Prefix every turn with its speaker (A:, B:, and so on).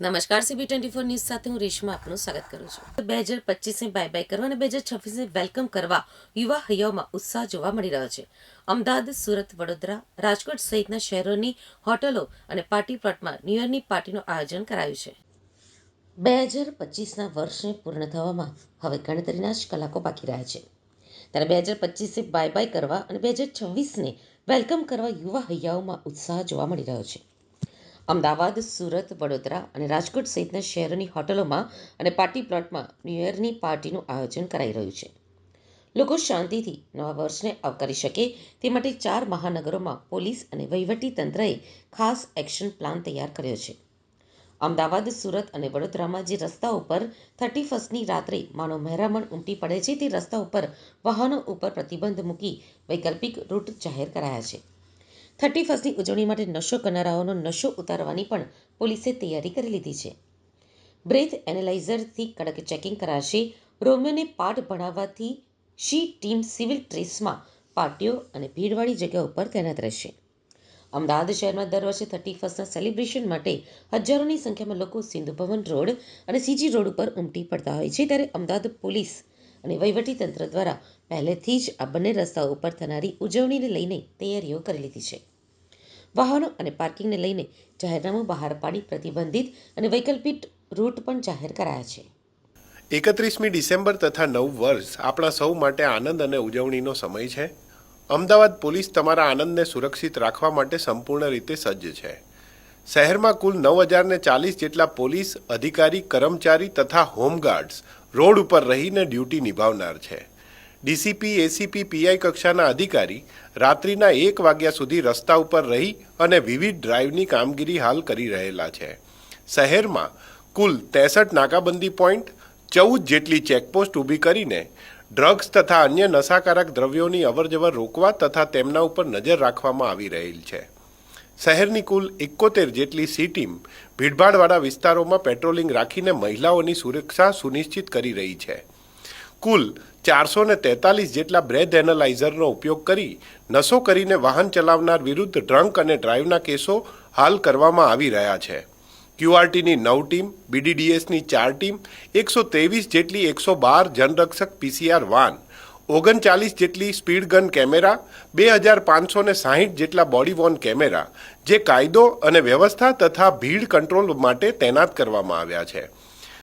A: નમસ્કાર CB twenty four news સાથે હું રેશમા આપનું સ્વાગત કરું છું. બે હજાર પચીસને બાય બાય કરવા અને બે હજાર છવ્વીસને વેલકમ કરવા યુવા હૈયાઓમાં ઉત્સાહ જોવા મળી રહ્યો છે. અમદાવાદ, સુરત, વડોદરા, રાજકોટ સહિતના શહેરોની હોટલો અને પાર્ટી પ્લોટમાં ન્યૂ યરની પાર્ટીનું આયોજન કરાયું છે. બે હજાર પચીસના વર્ષને પૂર્ણ થવામાં હવે ગણતરીના જ કલાકો બાકી રહ્યા છે. ત્યારે બે હજાર પચીસે બાય બાય કરવા અને બે હજાર છવ્વીસને વેલકમ કરવા યુવા હૈયાઓમાં ઉત્સાહ જોવા મળી રહ્યો છે. અમદાવાદ, સુરત, વડોદરા અને રાજકોટ સહિતના શહેરોની હોટલોમાં અને પાર્ટી પ્લોટમાં ન્યૂ યરની પાર્ટીનું આયોજન કરાઈ રહ્યું છે. લોકો શાંતિથી નવા વર્ષને આવકારી શકે તે માટે ચાર મહાનગરોમાં પોલીસ અને વહીવટી તંત્રએ ખાસ એક્શન પ્લાન તૈયાર કર્યો છે. અમદાવાદ, સુરત અને વડોદરામાં જે રસ્તા ઉપર થર્ટી ફર્સ્ટની રાત્રે માનો મહેરામણ ઉમટી પડે છે તે રસ્તા ઉપર વાહનો ઉપર પ્રતિબંધ મૂકી વૈકલ્પિક રૂટ જાહેર કરાયા છે. થર્ટી ફર્સ્ટની ઉજવણી માટે નશો કરનારાઓનો નશો ઉતારવાની પણ પોલીસે તૈયારી કરી લીધી છે. બ્રેથ એનાલાઇઝરથી કડક ચેકિંગ કરાશે. રોમિયોને પાઠ ભણાવવાથી શી ટીમ સિવિલ ડ્રેસમાં પાર્ટીઓ અને ભીડવાળી જગ્યા ઉપર તૈનાત રહેશે. અમદાવાદ શહેરમાં દર વર્ષે થર્ટી ફર્સ્ટના સેલિબ્રેશન માટે હજારોની સંખ્યામાં લોકો સિંધુ ભવન રોડ અને સીજી રોડ ઉપર ઉમટી પડતા હોય છે. ત્યારે અમદાવાદ પોલીસ અને વહીવટીતંત્ર દ્વારા પહેલેથી જ આ બંને રસ્તાઓ ઉપર થનારી ઉજવણીને લઈને તૈયારીઓ કરી લીધી છે. વાહનો અને પાર્કિંગને લઈને જાહેરનામું બહાર પાડી પ્રતિબંધિત અને વૈકલ્પિક રૂટ પણ જાહેર કરાયા છે.
B: એકત્રીસમી ડિસેમ્બર તથા નવ વર્ષ આપણા સૌ માટે આનંદ અને ઉજવણીનો સમય છે. અમદાવાદ પોલીસ તમારા આનંદને સુરક્ષિત રાખવા માટે સંપૂર્ણ રીતે સજ્જ છે. શહેરમાં કુલ નવ હજારને ચાલીસ જેટલા પોલીસ, અધિકારી, કર્મચારી તથા હોમગાર્ડ્સ રોડ ઉપર રહીને ડ્યુટી નિભાવનાર છે. ડીસીપી, એસીપી, પીઆઈ કક્ષાના અધિકારી રાત્રિના એક વાગ્યા સુધી રસ્તા ઉપર રહી અને વિવિધ ડ્રાઈવની કામગીરી હાલ કરી રહેલા છે. શહેરમાં કુલ ત્રેસઠ નાકાબંધી પોઈન્ટ, ચૌદ જેટલી ચેકપોસ્ટ ઊભી કરીને ડ્રગ્સ તથા અન્ય નશાકારક દ્રવ્યોની અવરજવર રોકવા તથા તેમના ઉપર નજર રાખવામાં આવી રહેલ છે. શહેરની કુલ એકોતેર જેટલી સી ટીમ ભીડભાડવાળા વિસ્તારોમાં પેટ્રોલિંગ રાખીને મહિલાઓની સુરક્ષા સુનિશ્ચિત કરી રહી છે. કુલ ચારસો ને તેતાલીસ જેટલા બ્રેથ એનાલાઇઝરનો ઉપયોગ કરી નશો કરીને વાહન ચલાવનાર વિરુદ્ધ ડ્રંક અને ડ્રાઈવના કેસો હાલ કરવામાં આવી રહ્યા છે. ક્યુઆરટીની નવ ટીમ બીડીડીએસની ચાર ટીમ, એકસો ત્રેવીસ જેટલી એકસો બાર જનરક્ષક પીસીઆર વાન, ઓગણચાલીસ જેટલી સ્પીડ ગન કેમેરા બે હજાર પાંચસો ને સાહીઠ જેટલા બોડી વોર્ન કેમેરા જે કાયદો અને વ્યવસ્થા તથા ભીડ કંટ્રોલ માટે તૈનાત કરવામાં આવ્યા છે.